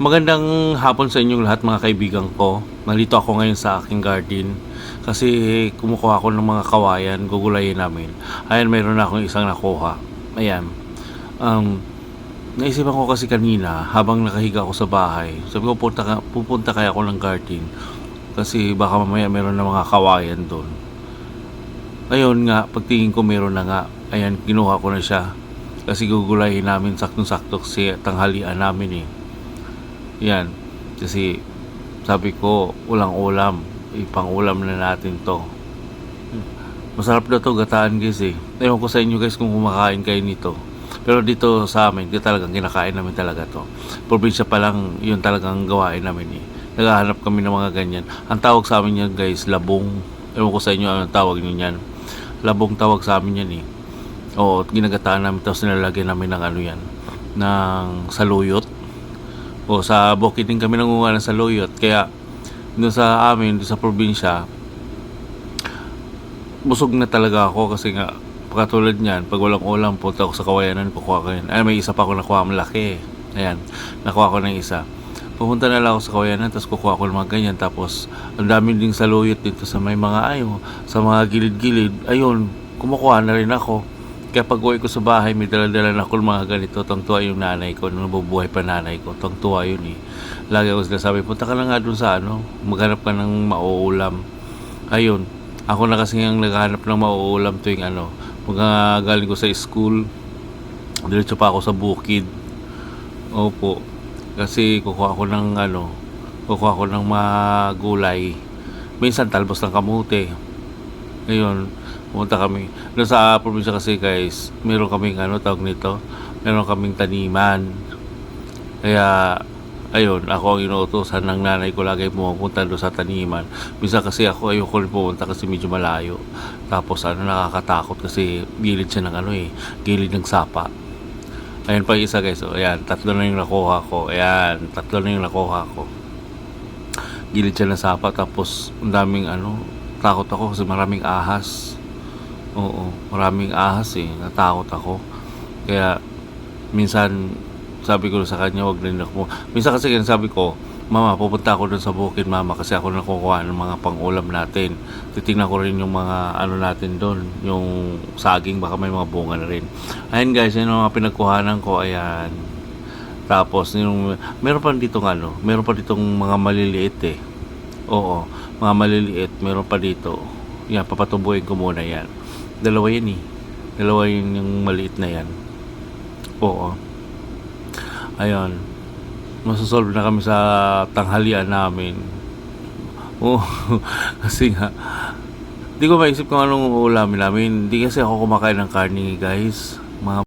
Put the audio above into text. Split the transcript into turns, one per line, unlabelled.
Magandang hapon sa inyong lahat mga kaibigan ko. Nandito ako ngayon sa aking garden kasi kumukuha ako ng mga kawayan, gugulayin namin. Ayan, mayroon na akong isang nakuha. Ayan. Um, naisipan ko kasi kanina habang nakahiga ako sa bahay. Sabi ko pupunta, ka, pupunta kaya ako ng garden kasi baka mamaya mayroon na mga kawayan doon. Ngayon nga, pagtingin ko meron na nga. Ayan, kinuha ko na siya. Kasi gugulayin namin saktong-sakto kasi tanghalian namin eh. Yan. Kasi sabi ko, ulang ulam. Ipang-ulam na natin to. Masarap na to gataan guys eh. Ewan ko sa inyo guys kung kumakain kayo nito. Pero dito sa amin, di talagang kinakain namin talaga to. Probinsya pa lang, yun talagang gawain namin eh. Naghahanap kami ng mga ganyan. Ang tawag sa amin yan guys, labong. Ewan ko sa inyo anong tawag niyo yan. Labong tawag sa amin yan eh. Oo, ginagataan namin tapos nilalagyan namin ng ano yan, ng saluyot. O sa bukid din kami nangunga ng saluyot. Kaya doon sa amin, doon sa probinsya, busog na talaga ako kasi nga katulad niyan, pag walang ulam, punta ako sa kawayanan, kukuha ko yun. Ay, may isa pa ako nakuha, malaki. Ayan, nakuha ko ng isa. Pupunta na lang ako sa kawayanan, tapos kukuha ko ng mga ganyan. Tapos, ang dami ding saluyot dito sa may mga ayo, sa mga gilid-gilid. Ayun, kumukuha na rin ako. Kaya pag uwi ko sa bahay, may dala-dala na ako mga ganito. Tangtuwa yung nanay ko, nung nabubuhay pa nanay ko. Tangtuwa yun eh. Lagi ako sila sabi, punta ka na nga dun sa ano, maghanap ka ng mauulam. Ayun, ako na kasi ang naghahanap ng mauulam tuwing ano, mga galing ko sa school. Diretso pa ako sa bukid. Opo. Kasi kukuha ko ng ano, kukuha ko ng mga gulay. Minsan talbos ng kamote. Ngayon, pumunta kami. Doon sa probinsya kasi guys, meron kaming ano, tawag nito, meron kaming taniman. Kaya, ayun, ako ang inuutosan ng nanay ko lagi pumupunta doon sa taniman. Minsan kasi ako ayoko rin pumunta kasi medyo malayo. Tapos ano, nakakatakot kasi gilid siya ng ano eh, gilid ng sapa. Ayun pa isa guys, oh, ayan, tatlo na yung nakuha ko. Ayan, tatlo na yung nakuha ko. Gilid siya ng sapa tapos ang daming ano, takot ako kasi maraming ahas. Oo, maraming ahas eh, natakot ako. Kaya minsan sabi ko sa kanya wag na ako. Minsan kasi sabi ko, Mama, pupunta ako doon sa bukid, Mama, kasi ako nakukuha ng mga pang-ulam natin. Titingnan ko rin yung mga ano natin doon, yung saging, baka may mga bunga na rin. Ayan guys, yun mga pinagkuhanan ko, ayan. Tapos, yung, meron pa ditong ano, meron pa ditong mga maliliit eh. Oo, mga maliliit, meron pa dito. Yan, papatubuhin ko muna yan. Dalawa yan eh. Dalawa yun yung maliit na yan. Oo. Ayun. Masasolve na kami sa tanghalian namin. Oo. kasi nga, di ko maisip kung anong ulamin namin. Hindi kasi ako kumakain ng karne guys. Mga